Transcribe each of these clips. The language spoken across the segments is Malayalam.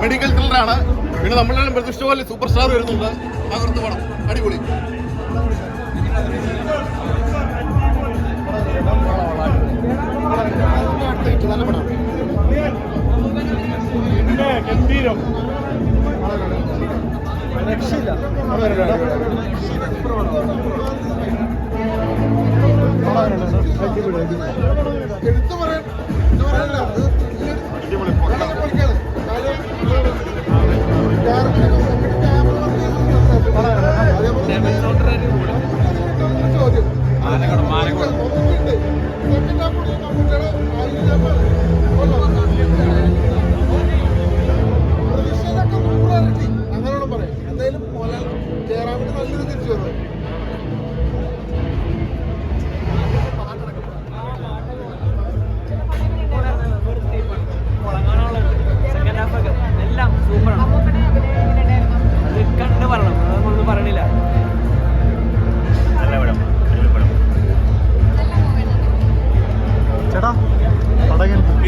മെഡിക്കൽ ത്രില്ലറാണ് പിന്നെ നമ്മളെല്ലാം പ്രതീക്ഷിച്ച പോലെ സൂപ്പർ സ്റ്റാർ വരുന്നുണ്ട് തകർത്ത് പടം. അടിപൊളി. പറയാൻ എടുത്തു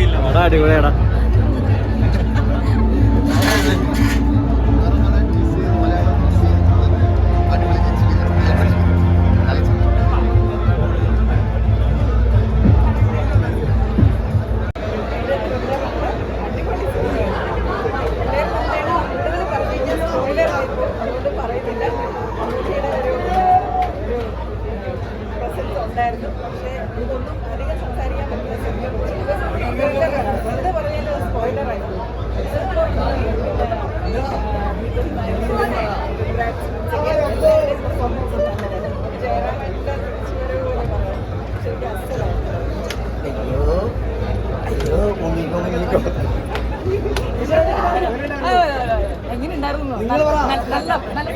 എടാ അടിപൊളിയാടാ. ഉണ്ടായിരുന്നു പക്ഷേ ഇതൊന്നും എങ്ങനെ ഉണ്ടായിരുന്നു നല്ല നല്ല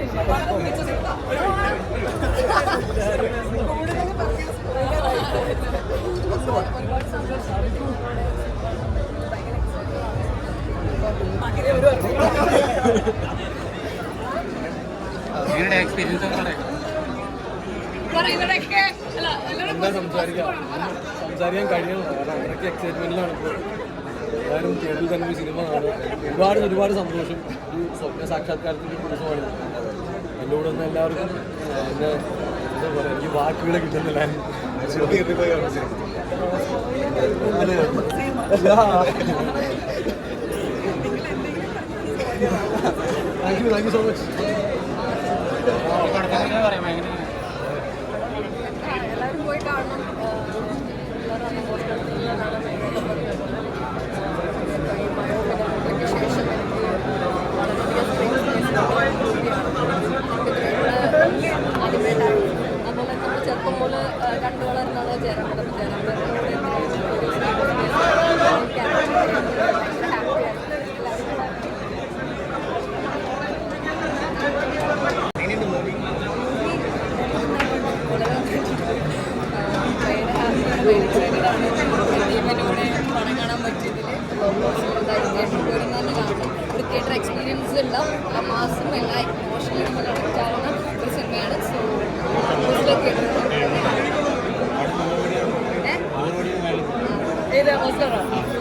എന്താ സംസാരിക്കാം? സംസാരിക്കാൻ കഴിയണം. അത്രയ്ക്ക് എക്സൈറ്റ്മെന്റിലാണ് ഇപ്പോൾ. എല്ലാവരും തിയേറ്ററിൽ തന്നെ ഒരു സിനിമ കാണുക ഒരുപാട് ഒരുപാട് സന്തോഷം. ഒരു സ്വപ്ന സാക്ഷാത്കാരത്തിന്റെ ദിവസമാണ് എന്നോട് ഒന്ന് എല്ലാവർക്കും എന്റെ എന്താ പറയുക എനിക്ക് വാക്കുകളെ കിട്ടുന്നില്ല. Thank you thank you so much എല്ലാവരും പോയി കാണണം. തിയേറ്റർ എക്സ്പീരിയൻസ് ഉള്ള മാസം എല്ലാ ഇമോഷണലി നമ്മൾ കണക്ട് ആവുന്ന ഒരു സിനിമയാണ് സോ തിയേറ്റർ 觉得我是了。